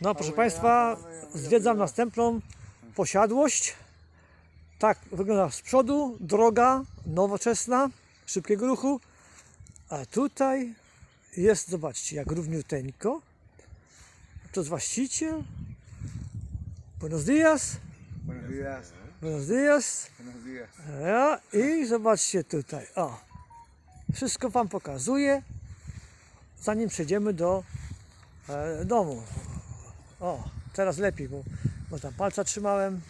No proszę Państwa, zwiedzam następną posiadłość. Tak wygląda z przodu, droga nowoczesna, szybkiego ruchu. A tutaj jest, zobaczcie, jak równiuteńko. To jest właściciel. Buenos dias. Buenos días. Buenos dias. Buenos días. Ja, I zobaczcie tutaj. O. Wszystko Wam pokazuję, zanim przejdziemy do e, domu. O, teraz lepiej, bo, tam palca trzymałem.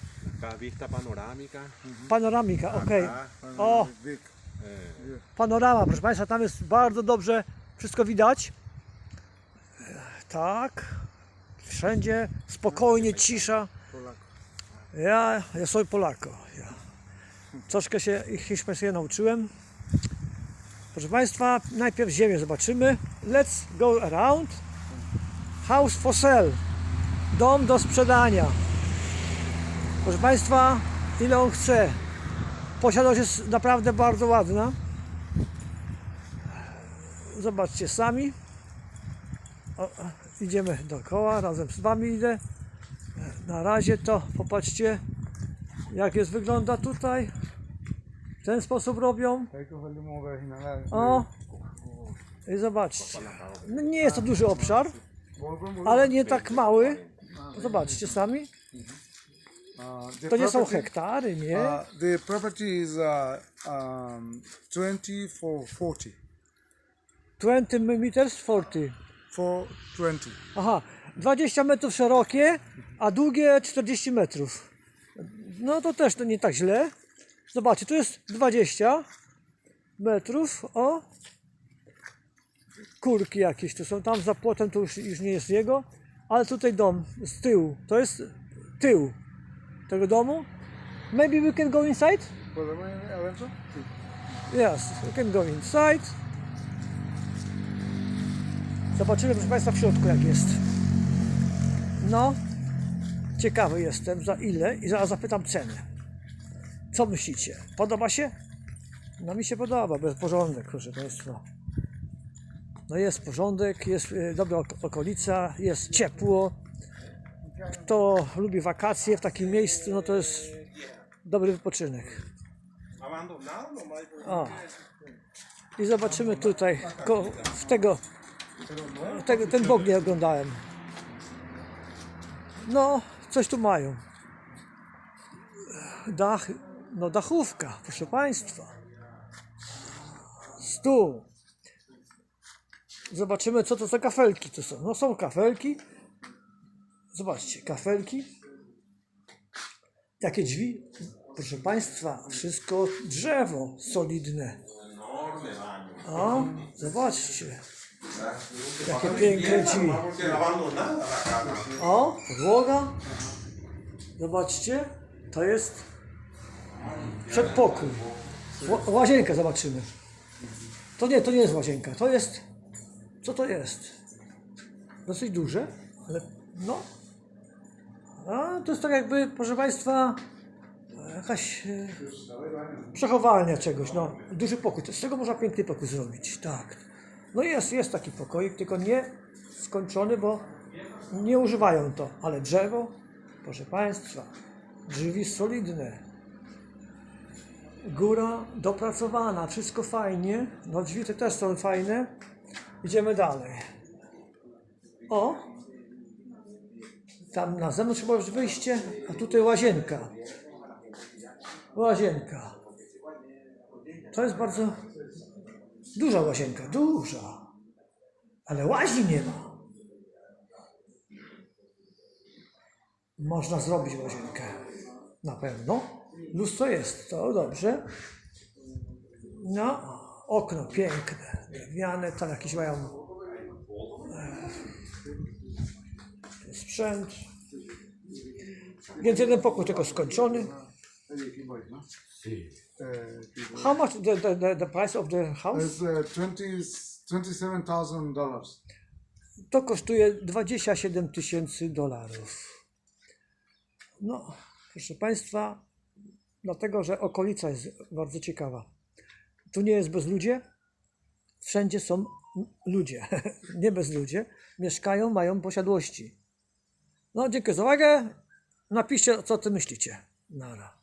Vista panorámica. Panoramika, okej. Acá, O, Big. eh, panorama, proszę Państwa, tam jest bardzo dobrze wszystko widać. E, Tak. Wszędzie spokojnie, cisza. Ja, ja soy Polako. Ja. Troszkę się hiszpańskiego nauczyłem. Proszę Państwa, najpierw ziemię zobaczymy. Let's go around. House for sale. Dom do sprzedania. Proszę Państwa, ile on chce. Posiadłość jest naprawdę bardzo ładna. Zobaczcie sami. O, idziemy dookoła, razem z Wami idę. Na razie to popatrzcie, jak jest wygląda tutaj. W ten sposób robią. O! I zobaczcie. No nie jest to duży obszar, ale nie tak mały. Zobaczcie sami. The To nie są hektary, nie? The property is uh, um, 20 for 40. 20 meters 40. For 20. Aha, 20 metrów szerokie, a długie 40 metrów. No to też to nie tak źle. Zobaczcie, tu jest 20 metrów. O! Kurki jakieś tu są. Tam za płotem to już, już nie jest jego. Ale tutaj dom z tyłu. To jest tył tego domu. Maybe we can go inside? Yes, we can go inside. Zobaczymy, proszę Państwa, w środku jak jest. No, ciekawy jestem za ile i zaraz zapytam cenę. Co myślicie? Podoba się? No mi się podoba, bez porządek, proszę Państwa. No jest porządek, jest y, dobra ok- okolica, jest ciepło. Kto lubi wakacje w takim miejscu, no to jest dobry wypoczynek. O. I zobaczymy tutaj, ko, w tego, tego, ten bok nie oglądałem. No, coś tu mają. Dach, no dachówka, proszę Państwa. Stół. Zobaczymy, co to za kafelki to są. No są kafelki. Zobaczcie, kafelki. Jakie drzwi? Proszę Państwa, wszystko drzewo solidne. O, zobaczcie. Jakie piękne drzwi. O, podłoga. Zobaczcie, to jest przedpokój. Ła- Łazienkę zobaczymy. To nie, to nie jest łazienka, to jest... Co to jest? Dosyć duże, ale no. A, to jest tak jakby, proszę Państwa, jakaś e, przechowalnia czegoś, no. Duży pokój. Z tego można piękny pokój zrobić, tak. No jest, jest taki pokoik, tylko nie skończony, bo nie używają to. Ale drzewo, proszę Państwa, drzwi solidne. Góra dopracowana, wszystko fajnie. No drzwi te też są fajne. Idziemy dalej. O! Tam na zewnątrz chyba wyjście, a tutaj łazienka. Łazienka. To jest bardzo duża łazienka, duża. Ale łazi nie ma. Można zrobić łazienkę. Na pewno. Lustro jest, to dobrze. No, okno piękne, drewniane, tam jakieś mają e, sprzęt. Więc jeden pokój tylko skończony. How much the, the, the, the price of the house? it's uh, 20 $27,000. To kosztuje 27 tysięcy dolarów. No, proszę Państwa, dlatego, że okolica jest bardzo ciekawa. Tu nie jest bezludzie, wszędzie są ludzie, nie bezludzie, mieszkają, mają posiadłości. No, dziękuję za uwagę. Napiszcie, co ty myślicie. Nara.